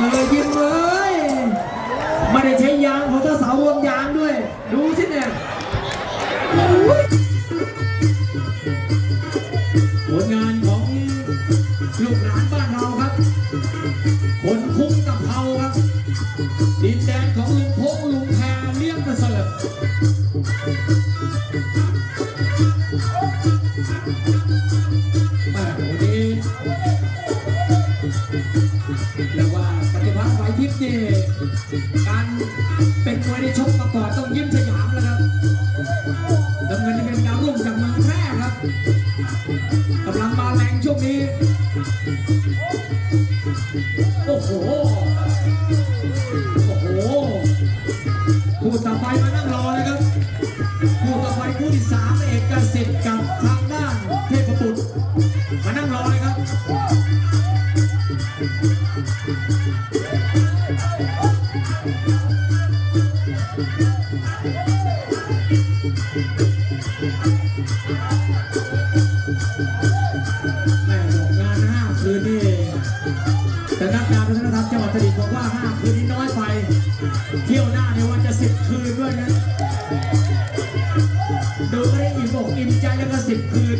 มาเลยยิ้มเลยไม่ได้ใช้ยางเขางเจ้สาวรวมยางด้วย ดูสิเนี่ย แม่งานห้คืนนี่แต่นักการวัฒนธรรมจังหวัดสระบุบอกว่าห้คืนนี้น้อยไป เที่ยวหน้าในวันจะสิคืนด้วยนะ ดูก็ได้อิ่มอกอิ่มใจแล้วก็สิบคืน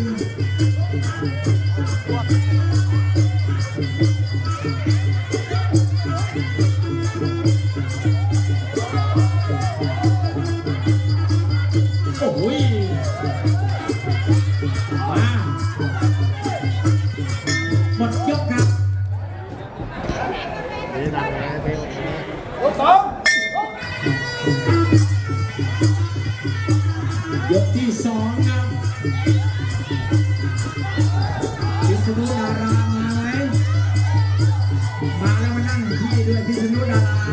สองครับดารามาไหมมาแล้วนั่งที่ด้วยพิษณุดารา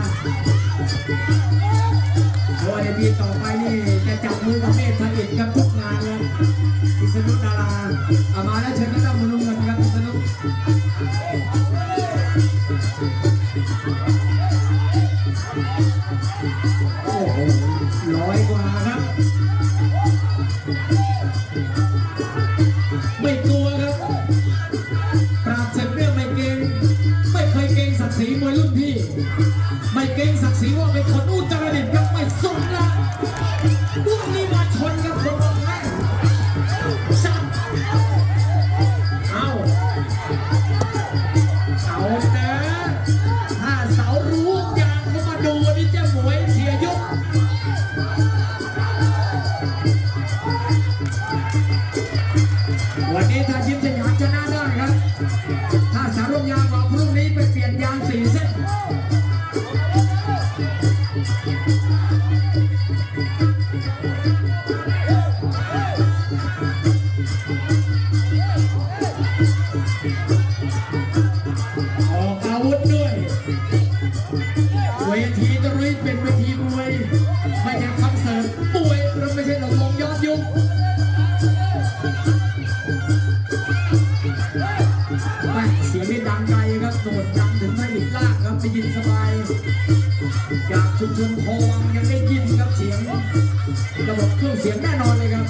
โอ้ยปีต่อไปนี่จะจับมือกับเม ศรีมวยรุ่นพี่ ไม่เก่งศักดิ์ศรีว่าเป็นคนอุต ถึงโอวังยังได้ยินครับเสียง ระบบเครื่องเสียงแน่นอนเลยครับ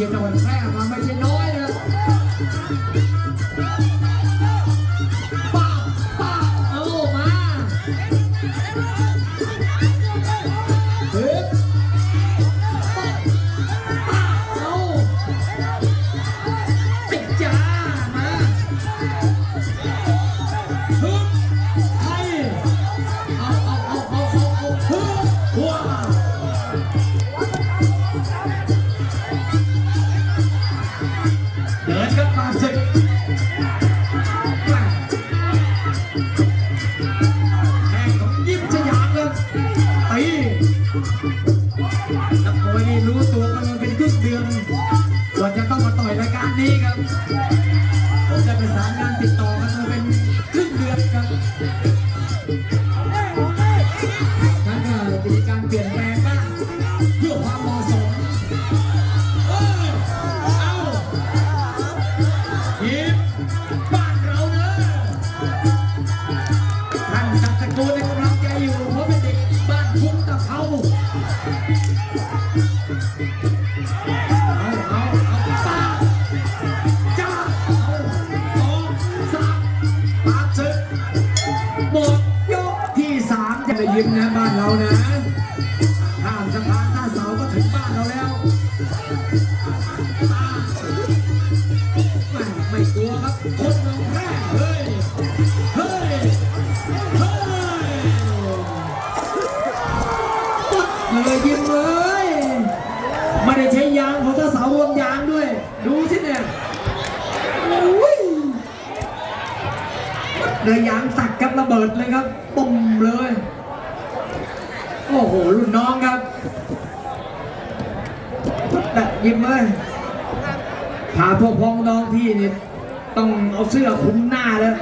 ชียร์จังหวัดแพร่มาไม่ใช่น้อยนะค กันมาศึกแม่แข่งของยิ้มสยามครับตีนักมวยนี่รู้ตัวกันมันเป็นครึ่งเดือนกว่าจะต้องมาต่อยรายการนี้ครับ เลยยิ้มเลย ไม่ได้ใช้ยางของเจ้าสาวรวมยางด้วย ดูสิเนี่ยเลยยางตักครับระเบิดเลยครับปุ่มเลย โอ้โหรุ่นน้องครับแต่ยิ้มเลยพาพวกพ้องน้องพี่นี่ต้องเอาเสื้อคลุมหน้าแล้ว